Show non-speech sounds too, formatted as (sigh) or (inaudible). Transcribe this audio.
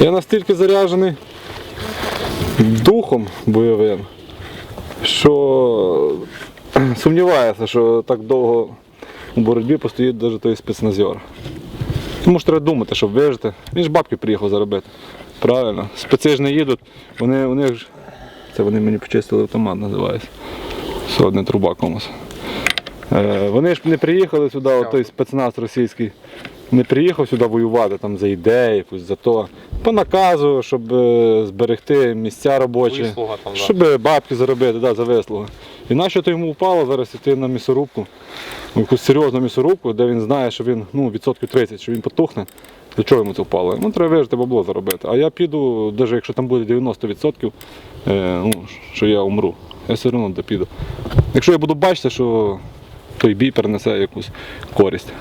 Я настільки заряджений духом бойовим, що (clears throat) сумніваюся, що так довго у боротьбі постоїть навіть той спецназер. Тому що треба думати, щоб вижити. Він ж бабки приїхав заробити. Правильно. Спеці ж не їдуть, вони, вони ж. Це вони мені почистили автомат, називається. Сьогодні труба комусь. Е, вони ж не приїхали сюди, той спецназ російський, не приїхав сюди воювати там, за ідеї, за то. По наказу, щоб е, зберегти місця робочі, Вислуга там, да. щоб бабки заробити да, за вислуги. І нащо то йому впало зараз йти на місорубку, якусь серйозну місорубку, де він знає, що він ну, відсотків 30, що він потухне. Для чого йому це впало? Ну, треба вижити бабло заробити. А я піду, навіть якщо там буде 90%, е, ну, що я умру, я все одно де піду. Якщо я буду бачити, що той бій перенесе якусь користь.